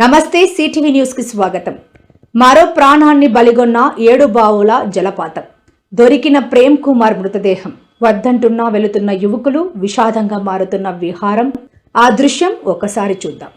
నమస్తే సిటీవీ న్యూస్కి స్వాగతం. మరో ప్రాణాన్ని బలిగొన్న ఏడు బావుల జలపాతం. దొరికిన ప్రేమ్ కుమార్ మృతదేహం. వద్దంటున్నా వెళుతున్న యువకులు విషాదంగా మారుతున్న విహారం. ఆ దృశ్యం ఒకసారి చూద్దాం.